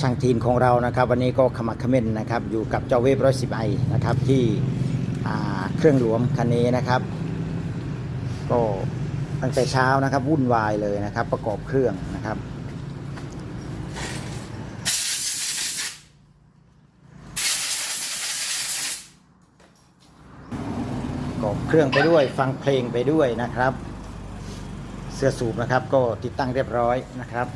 ช่างทีนของเรานะครับ วันนี้ก็ขมักขม้นนะครับ อยู่กับเจ้าเวฟร้อยสิบไอนะครับที่เครื่องหลวมคันนี้นะครับ ก็ตั้งแต่เช้านะครับวุ่นวายเลยนะครับ ประกอบเครื่องนะครับประกอบเครื่องไปด้วยฟังเพลงไปด้วยนะครับ เสื้อสูบนะครับก็ติดตั้งเรียบร้อยนะครับ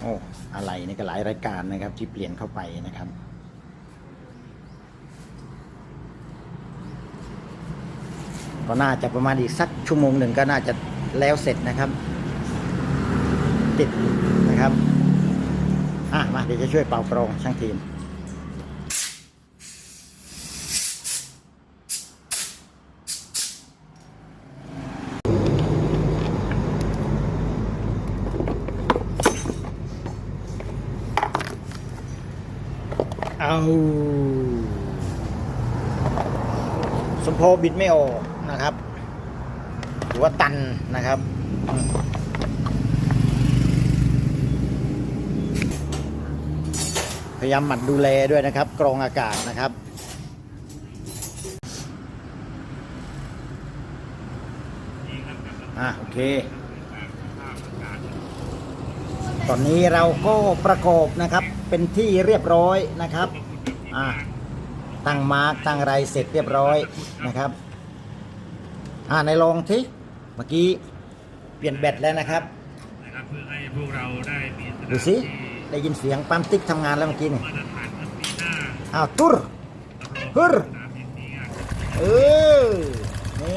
โอ้อะไรนี่ก็หลายรายการนะครับ ที่เปลี่ยนเข้าไปนะครับก็น่าจะประมาณอีกสักชั่วโมงหนึ่งก็น่าจะแล้วเสร็จนะครับ ติดนะครับ อะมาเดี๋ยวจะช่วยเป่ากรองช่างทีม เอาสมโพบิดไม่ออกนะครับ หรือว่าตันนะครับ พยายามหมั่นดูแลด้วยนะครับ กรองอากาศนะครับอะโอเค ตอนนี้เราก็ประกอบนะครับเป็นที่เรียบร้อยนะครับอะตั้งมาร์กตั้งไรเสร็จเรียบร้อยนะครับอ่าในลองที่เมื่อกี้เปลี่ยนแบตแล้วนะครับนะครับเพื่อให้พวกเราได้มีดูสิได้ยินเสียงปั๊มติ๊กทำงานแล้วเมื่อกี้นี่อ้าวตุ้รฮึ่รับรอรสนามออเออนี่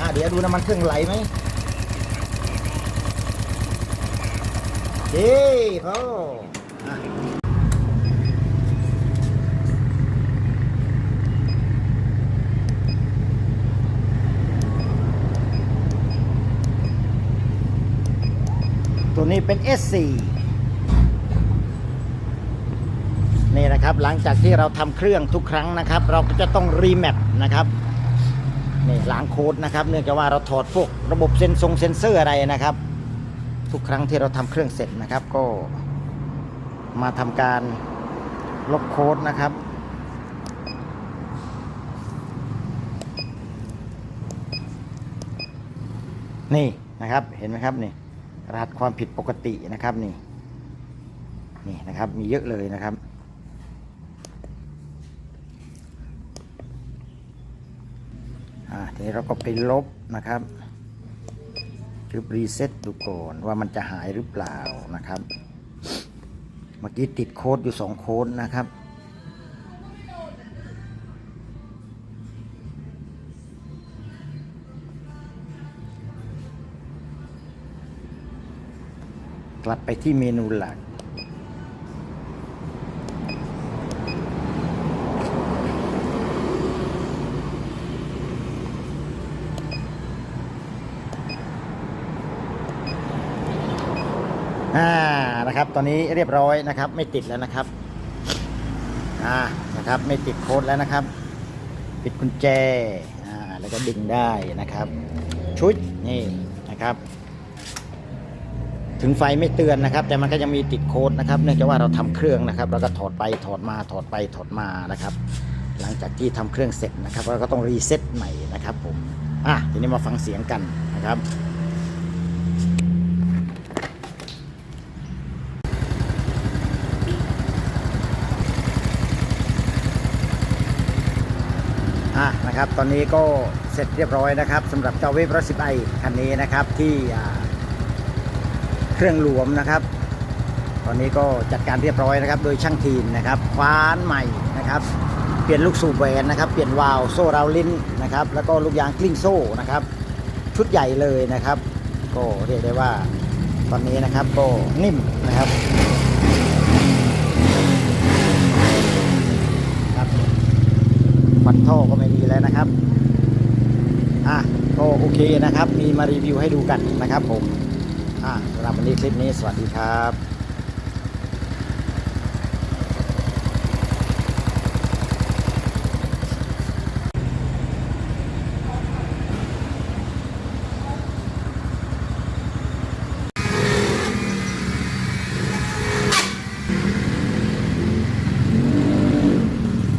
อะเดี๋ยวดูน้ำมันเครื่องไหลไหม เฮ้พ่อตัวนี้เป็น S4 นี่นะครับหลังจากที่เราทำเครื่องทุกครั้งนะครับ เราก็จะต้องรีแมปนะครับนี่ล้างโค้ดนะครับ เนื่องจากว่าเราถอดพวกระบบเซนซงเซนเซอร์อะไรนะครับ ทุกครั้งที่เราทำเครื่องเสร็จนะครับ ก็มาทำการลบโค้ดนะครับ นี่นะครับเห็นไหมครับนี่รหัสความผิดปกตินะครับนี่นี่นะครับมีเยอะเลยนะครับอ่าทีนี้เราก็ไปลบนะครับ คือรีเซ็ตดูก่อนว่ามันจะหายหรือเปล่านะครับ เมื่อกี้ติดโค้ดอยู่สองโค้ดนะครับ กลับไปที่เมนูหลัก อ่านะครับ ตอนนี้เรียบร้อยนะครับ ไม่ติดแล้วนะครับอ่านะครับ ไม่ติดโค้ดแล้วนะครับ ปิดกุญแจอ่าแล้วก็ดึงได้นะครับ ชุดนี่นะครับ ถึงไฟไม่เตือนนะครับ แต่มันก็ยังมีติดโค้ดนะครับ เนื่องจากว่าเราทำเครื่องนะครับเราก็ถอดไปถอดมาถอดไปถอดมานะครับ หลังจากที่ทำเครื่องเสร็จนะครับ เราก็ต้องรีเซ็ตใหม่นะครับผมอะทีนี้มาฟังเสียงกันนะครับ อะนะครับ ตอนนี้ก็เสร็จเรียบร้อยนะครับสำหรับเจ้าเวฟรถสิบไอคันนี้นะครับที่เครื่องหลวมนะครับ ตอนนี้ก็จัดการเรียบร้อยนะครับ โดยช่างทีมนะครับคว้านใหม่นะครับเปลี่ยนลูกสูบแหวนนะครับ เปลี่ยนวาล์วโซ่ราวลิ้นนะครับ แล้วก็ลูกยางกลิ้งโซ่นะครับ ชุดใหญ่เลยนะครับ ก็เรียกได้ว่าตอนนี้นะครับก็นิ่มนะครับ ฟัน ท่อก็ไม่มีแล้วนะครับอะก็โอเคนะครับ มีมารีวิวให้ดูกันนะครับผมอะสำหรับวันนี้คลิปนี้สวัสดีครับ